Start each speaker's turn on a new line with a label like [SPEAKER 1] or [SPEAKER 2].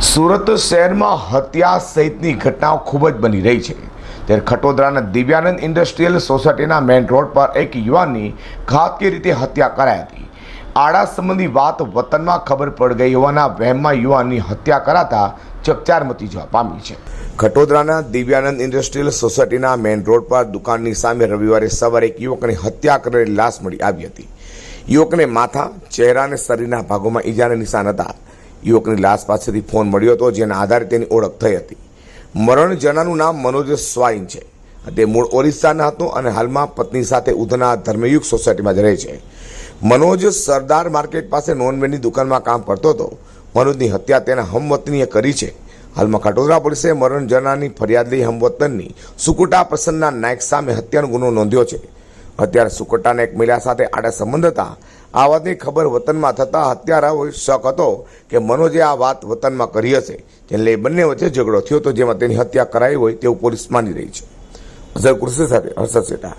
[SPEAKER 1] સુરત શહેરમાં હત્યા સહિતની ઘટનાઓ ખૂબ જ બની રહી છે. ત્યારે ખટોદરાના દિવ્યાનંદ ઇન્ડસ્ટ્રીયલ સોસાયટીના મેઇન રોડ પર એક યુવાનની ઘાતકી રીતે હત્યા કરાઈ હતી. આડા સંબંધી વાત વતનમાં ખબર પડ ગઈ હોવાના વહેમમાં યુવાનની હત્યા કરાતા ચકચાર મચી જવા પામી છે. ખટોદરાના દિવ્યાનંદ ઇન્ડસ્ટ્રીયલ સોસાયટીના મેઇન રોડ પર દુકાનની સામે રવિવારે સવારે એક યુવકની હત્યા કરેલી લાશ મળી આવી હતી. યુવકને માથા, ચહેરા અને શરીરના ભાગોમાં ઈજાના નિશાન હતા. યુવકની લાશ પાસેથી ફોન મળ્યો હતો, જેના આધારે તેની ઓળખ થઈ હતી. મરણ જણાનું નામ મનોજ સ્વાઈન છે. તે મૂળ ઓરિસ્સાના હતું અને હાલમાં પત્ની સાથે ઉધના ધર્મયુગ સોસાયટીમાં જ રહે છે. મનોજ સરદાર માર્કેટ પાસે નોનવેજની દુકાનમાં કામ કરતો હતો. મનોજની હત્યા તેના હમવતનીએ કરી છે. હાલમાં કટોદરા પોલીસે મરણ જણાની ફરિયાદ લઈ હમવતનની સુકુટા પ્રસન્નના નાયક સામે હત્યાનો ગુનો નોંધ્યો છે. અત્યારે સુકટાના એક મહિલા સાથે આડા સંબંધ હતા. આ વાતની ખબર વતનમાં થતાં હત્યારાઓએ શક હતો કે મનોજે આ વાત વતનમાં કરી હશે, જેને લઈ બંને વચ્ચે ઝઘડો થયો હતો, જેમાં તેની હત્યા કરાઈ હોય તેવું પોલીસ માની રહી છે. અઝર કૃષિ સાથે હર્ષદ શેઠા